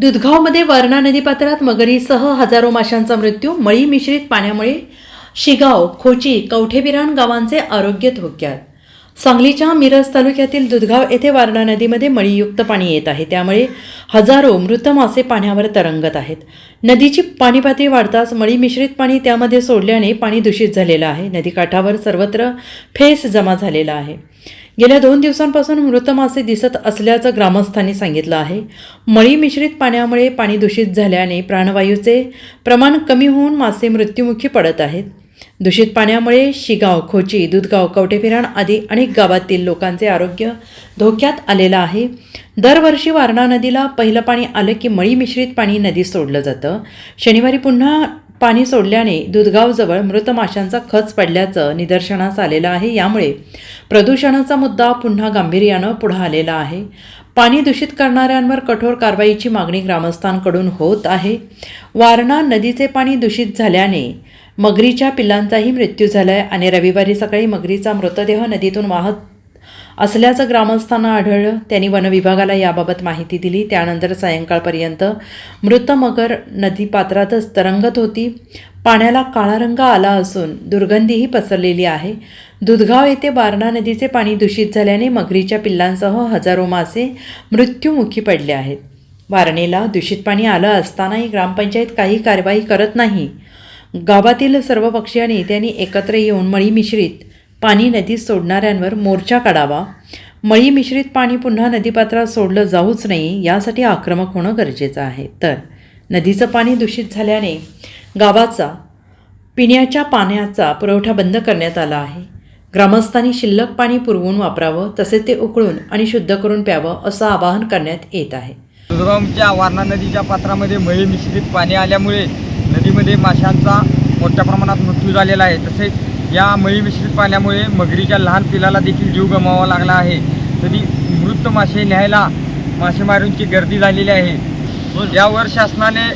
दुधगावमध्ये वारणा नदीपात्रात मगरीसह हजारो माशांचा मृत्यू मळी मिश्रित पाण्यामुळे शिगाव खोची कवठेबिराण गावांचे आरोग्य धोक्यात. सांगलीच्या मिरज तालुक्यातील दुधगाव येथे वारणा नदीमध्ये मळीयुक्त पाणी येत आहे. त्यामुळे हजारो मृत मासे पाण्यावर तरंगत आहेत. नदीची पाणी पातळी वाढताच मळी मिश्रित पाणी त्यामध्ये सोडल्याने पाणी दूषित झालेलं आहे. नदीकाठावर सर्वत्र फेस जमा झालेला आहे. गेल्या दोन दिवसांपासून मृत मासे दिसत असल्याचं ग्रामस्थांनी सांगितलं आहे. मळी मिश्रित पाण्यामुळे पाणी दूषित झाल्याने प्राणवायूचे प्रमाण कमी होऊन मासे मृत्युमुखी पडत आहेत. दूषित पाण्यामुळे शिगाव खोची दुधगाव कवटेफिराण आदी अनेक गावातील लोकांचे आरोग्य धोक्यात आलेलं आहे. दरवर्षी वारणा नदीला पहिलं पाणी आलं की मळी मिश्रित पाणी नदीत सोडलं जातं. शनिवारी पुन्हा पाणी सोडल्याने दुधगावजवळ मृत माशांचा खच पडल्याचं निदर्शनास आलेलं आहे. यामुळे प्रदूषणाचा मुद्दा पुन्हा गांभीर्यानं पुढं आलेला आहे. पाणी दूषित करणाऱ्यांवर कठोर कारवाईची मागणी ग्रामस्थांकडून होत आहे. वारणा नदीचे पाणी दूषित झाल्याने मगरीच्या पिल्लांचाही मृत्यू झाला आहे आणि रविवारी सकाळी मगरीचा मृतदेह नदीतून वाहत असल्याचं ग्रामस्थांना आढळलं. त्यांनी वनविभागाला याबाबत माहिती दिली. त्यानंतर सायंकाळपर्यंत मृत मगर नदीपात्रातच तरंगत होती. पाण्याला काळा रंग आला असून दुर्गंधीही पसरलेली आहे. दुधगाव येथे बारणा नदीचे पाणी दूषित झाल्याने मगरीच्या पिल्लांसह हजारो मासे मृत्युमुखी पडले आहेत. वारणेला दूषित पाणी आलं असतानाही ग्रामपंचायत काही कारवाई करत नाही. गावातील सर्व पक्षीय नेत्यांनी एकत्र येऊन मळी मिश्रित पाणी नदीत सोडणाऱ्यांवर मोर्चा काढावा. मळी मिश्रित पाणी पुन्हा नदीपात्रात सोडलं जाऊच नाही यासाठी आक्रमक होणं गरजेचं आहे. तर नदीचं पाणी दूषित झाल्याने गावाचा पिण्याच्या पाण्याचा पुरवठा बंद करण्यात आला आहे. ग्रामस्थांनी शिल्लक पाणी पुरवून वापरावं तसेच ते उकळून आणि शुद्ध करून प्यावं असं आवाहन करण्यात येत आहे. दुर्गमच्या वारणा नदीच्या पात्रामध्ये मळी मिश्रित पाणी आल्यामुळे नदीमध्ये माशांचा मोठ्या प्रमाणात मृत्यू झालेला आहे. तसेच या मळी मिश्रित पाण्यामुळे मगरीच्या लहान पिलाला देखील जीव गमावा लागला आहे. तरी मृत मासे न्यायला मासेमारींची गर्दी झालेली आहे. यावर शासनाने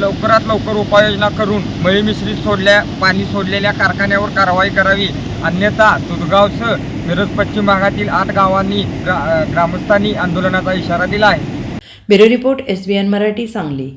लवकरात लवकर उपाययोजना करून मळी मिश्रित सोडल्या पाणी सोडलेल्या कारखान्यावर कारवाई करावी. अन्यथा दुधगावसह मिरज पश्चिम भागातील आठ गावांनी ग्रा ग्रामस्थांनी आंदोलनाचा इशारा दिला आहे. Bureau report S B N Marathi Sangli.